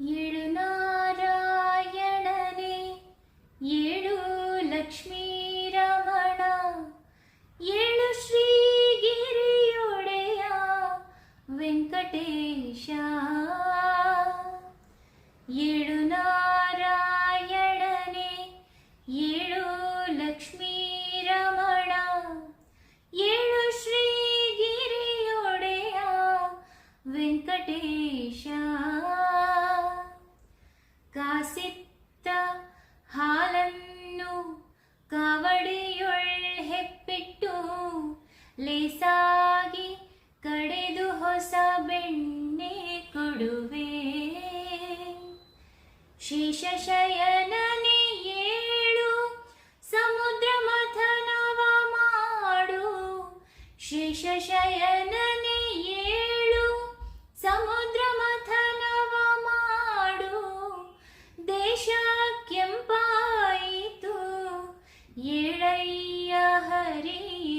ఏడు నారాయణనే ఏడు లక్ష్మీ రమణ ఏడు శ్రీగిరియుడయా వెంకటేశ. ఏడు నారాయణనే ఏడు లక్ష్మీ రమణ ఏడు శ్రీగిరియుడయా వెంకటేశ. ಬೇಸಾಗಿ ಸಾಗಿ ಕಡೆದು ಹೊಸ ಬೆಣ್ಣೆ ಕೊಡುವೆ. ಶೇಷಶಯನನೇ ಏಳು, ಸಮುದ್ರ ಮಥನವ ಮಾಡು. ಶೇಷಶಯನನೇ ಏಳು, ಸಮುದ್ರ ಮಥನವ ಮಾಡು. ದೇಶ ಕೆಂಪಾಯಿತು ಏಳಯ್ಯ ಹರಿ